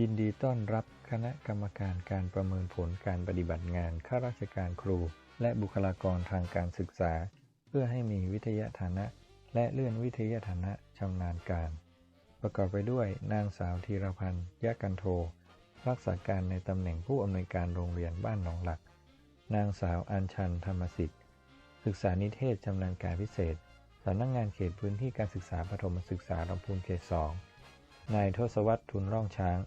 ยินดีต้อนรับคณะกรรมการการประเมินผลการปฏิบัติงานข้าราชการครู และบุคลากรทางการศึกษา เพื่อให้มีวิทยาฐานะ และเลื่อนวิทยาฐานะชำนาญการ ประกอบไปด้วยนางสาวธีรพันธ์ยะกันโท รักษาการในตำแหน่งผู้อำนวยการโรงเรียนบ้านหนองหลัก นางสาวอัญชันธรรมสิทธิ์ ศึกษานิเทศชำนาญการพิเศษสำนักงานเขตพื้นที่การศึกษาปฐมศึกษาลำพูนเขตสองนายทศวรรษทุนร่องช้าง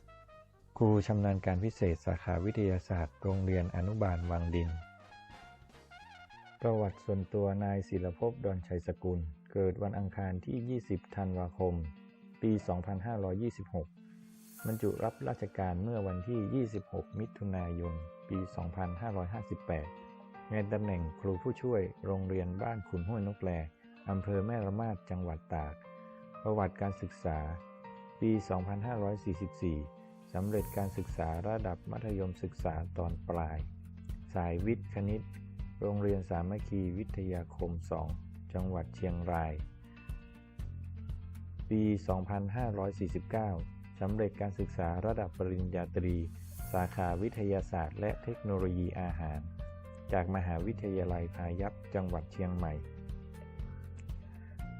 ครูชำนาญการพิเศษสาขาวิทยาศาสตร์ โรงเรียนอนุบาลวังดิน ประวัติส่วนตัวนายศิลภพดอนชัยสกุล เกิดวันอังคารที่ 20 ธันวาคม ปี 2526 บรรจุรับราชการเมื่อวันที่ 26 มิถุนายน ปี 2558 ในตำแหน่งครูผู้ช่วยโรงเรียนบ้านขุนห้วยนกแลอำเภอแม่ละมาดจังหวัดตาก ประวัติการศึกษา ปี 2544 สำเร็จการศึกษาระดับมัธยมศึกษาตอนปลาย สายวิทย์คณิต โรงเรียนสามัคคีวิทยาคม 2 จังหวัดเชียงราย ปี 2549 สำเร็จการศึกษาระดับปริญญาตรี สาขาวิทยาศาสตร์ และเทคโนโลยีอาหาร จากมหาวิทยาลัยพายัพจังหวัดเชียงใหม่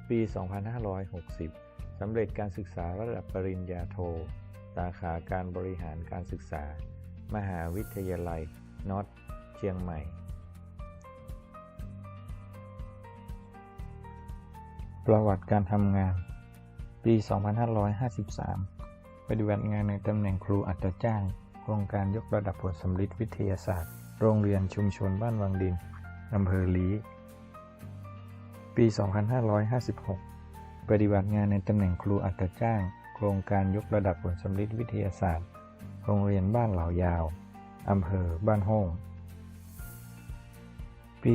ปี 2560 สำเร็จการศึกษาระดับปริญญาโท สาขาการบริหารการศึกษา มหาวิทยาลัยนอตเชียงใหม่ ประวัติการทำงาน ปี 2553 ปฏิบัติงานในตำแหน่งครูอัตราจ้าง โครงการยกระดับผลสำลิดวิทยาศาสตร์ โรงเรียนชุมชนบ้านวังดินอำเภอลีปี 2556 ปฏิบัติงานในตำแหน่งครูอัตราจ้าง ครงการยกระดับผลสำลิดวิทยาศาสตร์ โรงเรียนบ้านเหล่ายาว อำเภอบ้านโฮงปี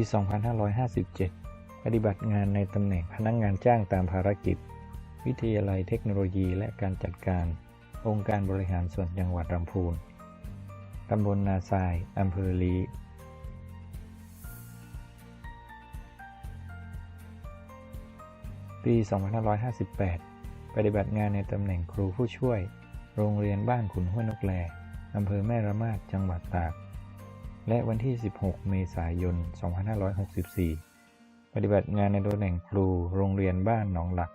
2557 ปฏิบัติงานในตำแหน่งพนักงงานจ้างตามภารกิจ วิทยาลัยเทคโนโลยีและการจัดการ องค์การบริหารส่วนจังหวัดลำพูน ตำบลนาทราย อำเภอลีปี 2558 ปฏิบัติงานในตำแหน่งครูผู้ช่วย โรงเรียนบ้านขุนห้วยนกแลอำเภอแม่ระมาดจังหวัดตาก และวันที่ 16 เมษายน 2564 ปฏิบัติงานในตำแหน่งครูโรงเรียนบ้านหนองหลัก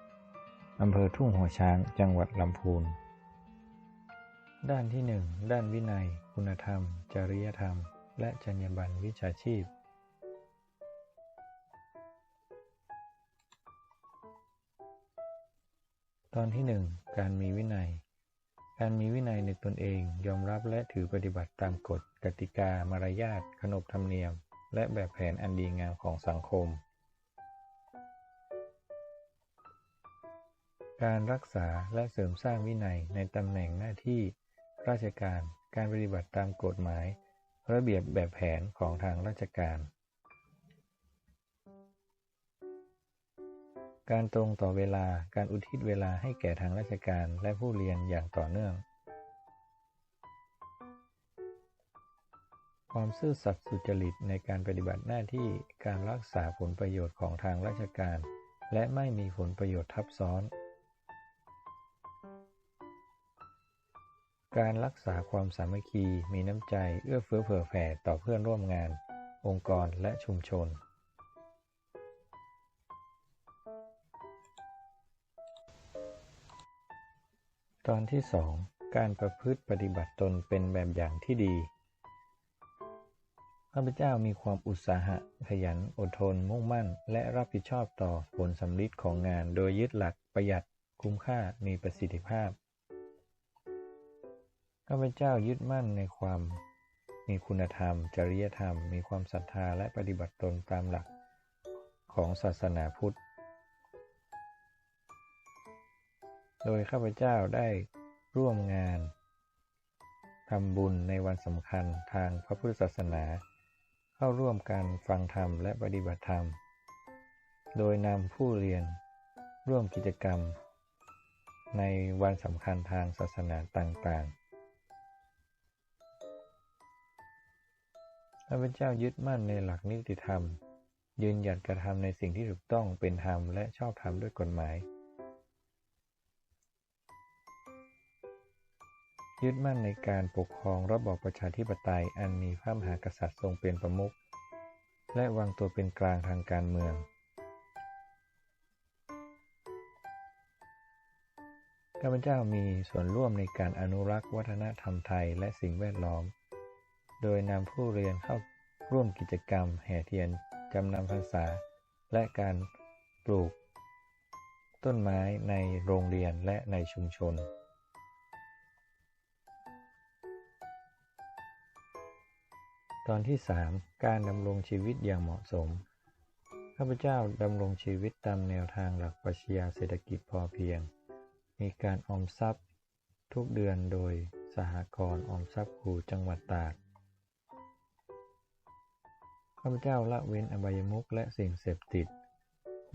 อำเภอทุ่งหัวช้าง จังหวัดลำพูน ด้านที่ 1 ด้านวินัย คุณธรรม จริยธรรม และจรรยาบรรณวิชาชีพ ตอนที่1การมีวินัย การมีวินัยในตนเองยอมรับและถือปฏิบัติตามกฎ กติกา มารยาทขนบธรรมเนียม และแบบแผนอันดีงามของสังคม การรักษาและเสริมสร้างวินัยในตำแหน่งหน้าที่ ราชการ การปฏิบัติตามกฎหมาย ระเบียบแบบแผนของทางราชการ การตรงต่อเวลา การอุทิศเวลาให้แก่ทางราชการและผู้เรียนอย่างต่อเนื่อง ความซื่อสัตย์สุจริตในการปฏิบัติหน้าที่ การรักษาผลประโยชน์ของทางราชการ และไม่มีผลประโยชน์ทับซ้อน การรักษาความสามัคคี มีน้ำใจ เอื้อเฟื้อเผื่อแผ่ต่อเพื่อนร่วมงาน องค์กรและชุมชน ตอนที่2การประพฤติปฏิบัติตนเป็นแบบอย่างที่ดี ข้าพเจ้ามีความอุตสาหะ ขยัน อดทน มุ่งมั่น และรับผิดชอบต่อผลสำลิดของงาน โดยยึดหลักประหยัด คุ้มค่า มีประสิทธิภาพ ข้าพเจ้ายึดมั่นในความ มีคุณธรรม จริยธรรม มีความศรัทธาและปฏิบัติตนตามหลักของศาสนาพุทธ โดยข้าพเจ้าได้ร่วมงานทำบุญในวันสำคัญทางพระพุทธศาสนา เข้าร่วมการฟังธรรมและปฏิบัติธรรม โดยนำผู้เรียนร่วมกิจกรรม ในวันสำคัญทางศาสนาต่างๆ ข้าพเจ้ายึดมั่นในหลักนิติธรรม ยืนหยัดกระทำในสิ่งที่ถูกต้องเป็นธรรมและชอบธรรมด้วยกฎหมาย ยึดมั่นในการปกครองระบอบประชาธิปไตยอันมีพระมหากษัตริย์ทรงเป็นประมุขและวางตัวเป็นกลางทางการเมือง ข้าพเจ้ามีส่วนร่วมในการอนุรักษ์วัฒนธรรมไทยและสิ่งแวดล้อม โดยนำผู้เรียนเข้าร่วมกิจกรรม แห่เทียนจำนำพรรษา และการปลูก ต้นไม้ในโรงเรียนและในชุมชน ตอนที่ 3 การดำรงชีวิตอย่างเหมาะสม ข้าพเจ้าดำรงชีวิตตามแนวทางหลักปรัชญาเศรษฐกิจพอเพียง มีการออมทรัพย์ ทุกเดือนโดยสหกรณ์ออมทรัพย์ครูจังหวัดตาก ข้าพเจ้าละเว้นอบายมุขและสิ่งเสพติด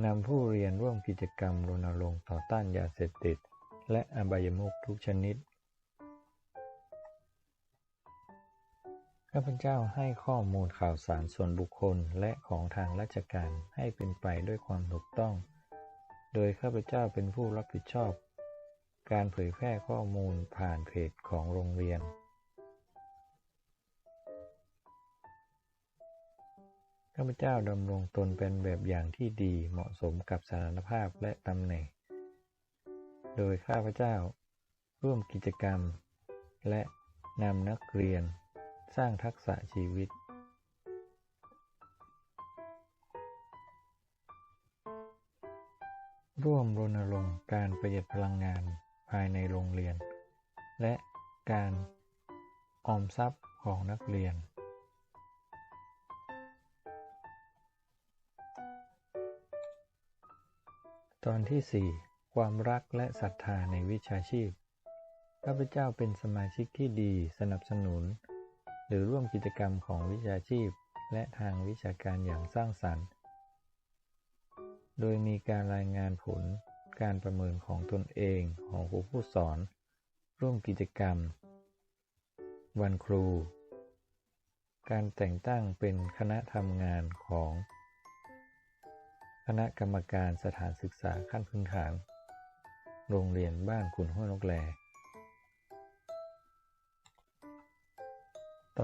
นำผู้เรียนร่วมกิจกรรมรณรงค์ต่อต้านยาเสพติด และอบายมุขทุกชนิด ข้าพเจ้าให้ข้อมูลข่าวสารส่วนบุคคลและของทางราชการให้เป็นไปด้วยความถูกต้อง โดยข้าพเจ้าเป็นผู้รับผิดชอบ การเผยแพร่ข้อมูลผ่านเพจของโรงเรียน ข้าพเจ้าดำรงตนเป็นแบบอย่างที่ดีเหมาะสมกับสถานภาพและตำแหน่ง โดยข้าพเจ้าร่วมกิจกรรม และนำนักเรียน สร้างทักษะชีวิต ร่วมรณรงค์การประหยัดพลังงานภายในโรงเรียน และการออมทรัพย์ของนักเรียน ตอนที่ 4 ความรักและศรัทธาในวิชาชีพข้าพเจ้าเป็นสมาชิกที่ดีสนับสนุน หรือร่วมกิจกรรมของวิชาชีพ และทางวิชาการอย่างสร้างสรรค์ โดยมีการรายงานผลการประเมินของตนเองของครูผู้สอน ร่วมกิจกรรม วันครู การแต่งตั้งเป็นคณะทำงานของ คณะกรรมการสถานศึกษาขั้นพื้นฐาน โรงเรียนบ้านขุนห้วยนกแล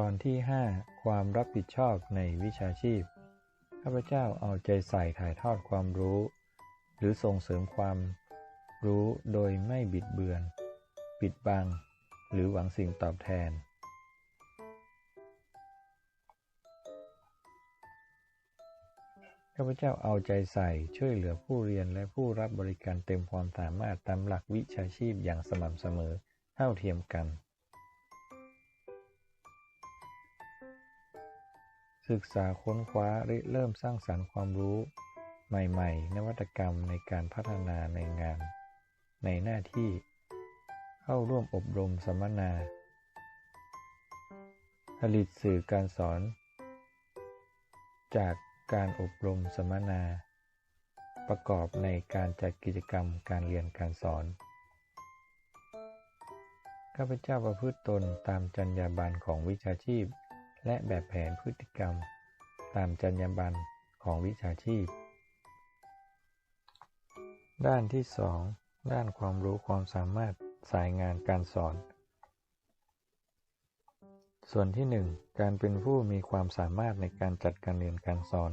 ตอนที่ 5 ความรับผิดชอบในวิชาชีพ ข้าพเจ้าเอาใจใส่ถ่ายทอดความรู้ หรือส่งเสริมความรู้โดยไม่บิดเบือน ปิดบัง หรือหวังสิ่งตอบแทน ข้าพเจ้าเอาใจใส่ช่วยเหลือผู้เรียนและผู้รับบริการเต็มความสามารถตามหลักวิชาชีพอย่างสม่ำเสมอเท่าเทียมกัน ศึกษาค้นคว้าริเริ่มสร้างสรรค์ความรู้ ใหม่ ๆ นวัตกรรมในการพัฒนาในงาน ในหน้าที่ เข้าร่วมอบรมสัมมนา ผลิตสื่อการสอน จากการอบรมสัมมนา ประกอบในการจัดกิจกรรมการเรียนการสอนข้าพเจ้าประพฤติตนตามจรรยาบรรณของวิชาชีพ และแบบแผนพฤติกรรม ตามจรรยาบรรณของวิชาชีพ ด้านที่ 2 ด้านความรู้ความสามารถสายงานการสอน ส่วนที่ 1 การเป็นผู้มีความสามารถในการจัดการเรียนการสอน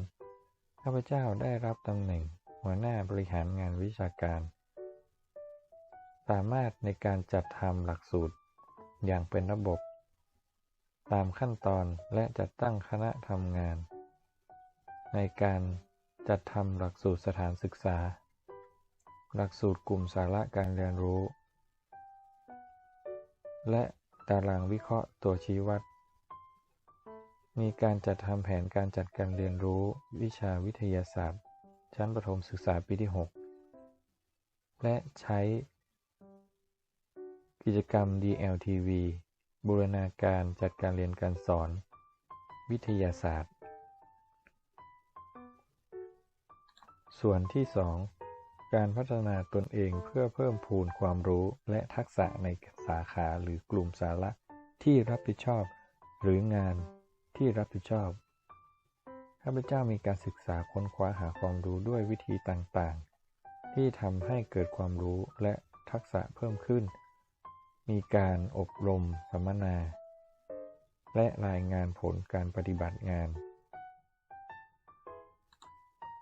ข้าพเจ้าได้รับตำแหน่ง หัวหน้าบริหารงานวิชาการ สามารถในการจัดทำหลักสูตร อย่างเป็นระบบ ตามขั้นตอนและจัดตั้งคณะทำงาน ในการจัดทำหลักสูตรสถานศึกษา หลักสูตรกลุ่มสาระการเรียนรู้ และตารางวิเคราะห์ตัวชี้วัด มีการจัดทำแผนการจัดการเรียนรู้วิชาวิทยาศาสตร์ ชั้นประถมศึกษาปีที่ 6 และใช้กิจกรรม DLTV บูรณาการจัดการเรียนการสอน วิทยาศาสตร์ ส่วนที่ 2 การพัฒนาตนเองเพื่อเพิ่มพูนความรู้และทักษะในสาขาหรือกลุ่มสาระที่รับผิดชอบ หรืองานที่รับผิดชอบ ข้าพเจ้ามีการศึกษาค้นคว้าหาความรู้ด้วยวิธีต่างๆ ที่ทำให้เกิดความรู้และทักษะเพิ่มขึ้น มีการอบรมสัมมนา และรายงานผลการปฏิบัติงาน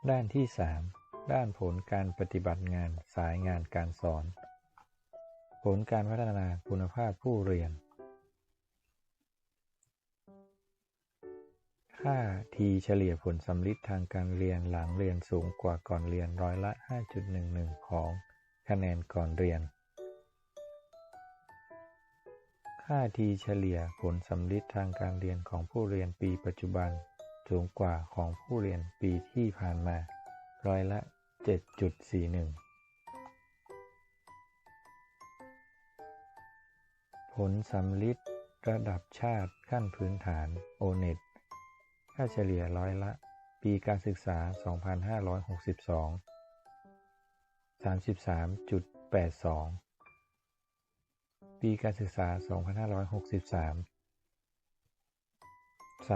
ด้านที่ 3 ด้านผลการปฏิบัติงานสายงานการสอน ผลการพัฒนาคุณภาพผู้เรียน ค่าทีเฉลี่ยผลสำลิดทางการเรียนหลังเรียนสูงกว่าก่อนเรียนร้อยละ 5.11 ของคะแนนก่อนเรียน ค่าทีเฉลี่ยผลสำลิดทางการเรียนของผู้เรียนปีปัจจุบัน สูงกว่าของผู้เรียนปีที่ผ่านมา ร้อยละ 7.41 ผลสำลิดระดับชาติขั้นพื้นฐาน o n e t ค่าเฉลี่ยร้อยละ ปีการศึกษา 2562 33.82 ปีการศึกษา 2563 30.28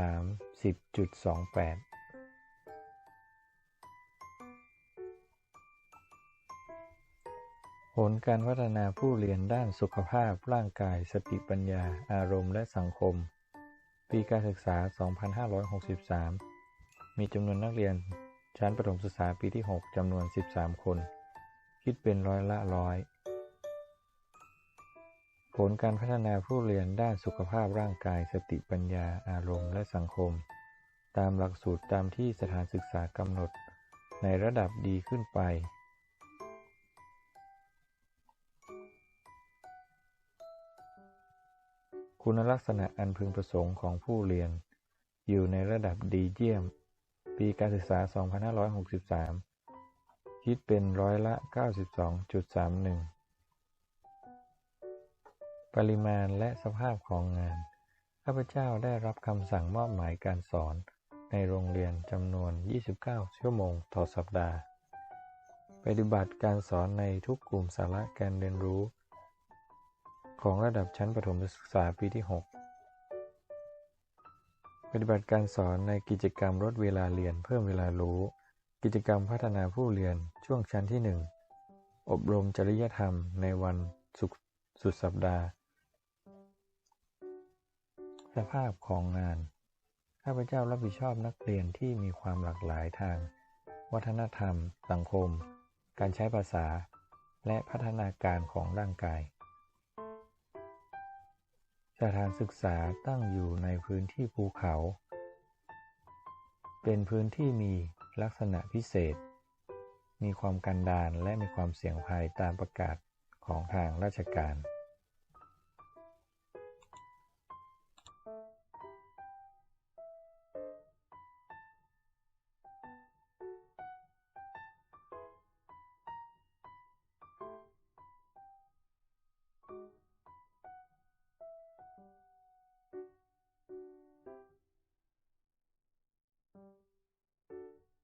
ผลการพัฒนาผู้เรียนด้านสุขภาพร่างกาย สติปัญญา อารมณ์ และสังคม ปีการศึกษา 2563 มีจำนวนนักเรียน ชั้นประถมศึกษาปีที่ 6 จำนวน 13 คน คิดเป็นร้อยละร้อย ผลการพัฒนาผู้เรียนด้านสุขภาพร่างกายสติปัญญาอารมณ์และสังคม ตามหลักสูตรตามที่สถานศึกษากำหนด ในระดับดีขึ้นไป คุณลักษณะอันพึงประสงค์ของผู้เรียน อยู่ในระดับดีเยี่ยม ปีการศึกษา 2563 คิดเป็นร้อยละ 92.31 ปริมาณและสภาพของงาน ข้าพเจ้าได้รับคำสั่งมอบหมายการสอนในโรงเรียนจำนวน 29 ชั่วโมงต่อสัปดาห์ ปฏิบัติการสอนในทุกกลุ่มสาระการเรียนรู้ ของระดับชั้นประถมศึกษาปีที่ 6 ปฏิบัติการสอนในกิจกรรมลดเวลาเรียนเพิ่มเวลารู้ กิจกรรมพัฒนาผู้เรียนช่วงชั้นที่ 1 อบรมจริยธรรมในวันศุสุดสัปดาห์ สภาพของงาน ข้าพเจ้ารับผิดชอบนักเรียนที่มีความหลากหลายทาง วัฒนธรรม สังคม การใช้ภาษา และพัฒนาการของร่างกาย สถานศึกษาตั้งอยู่ในพื้นที่ภูเขา เป็นพื้นที่มีลักษณะพิเศษ มีความกันดารและมีความเสี่ยงภัยตามประกาศของทางราชการ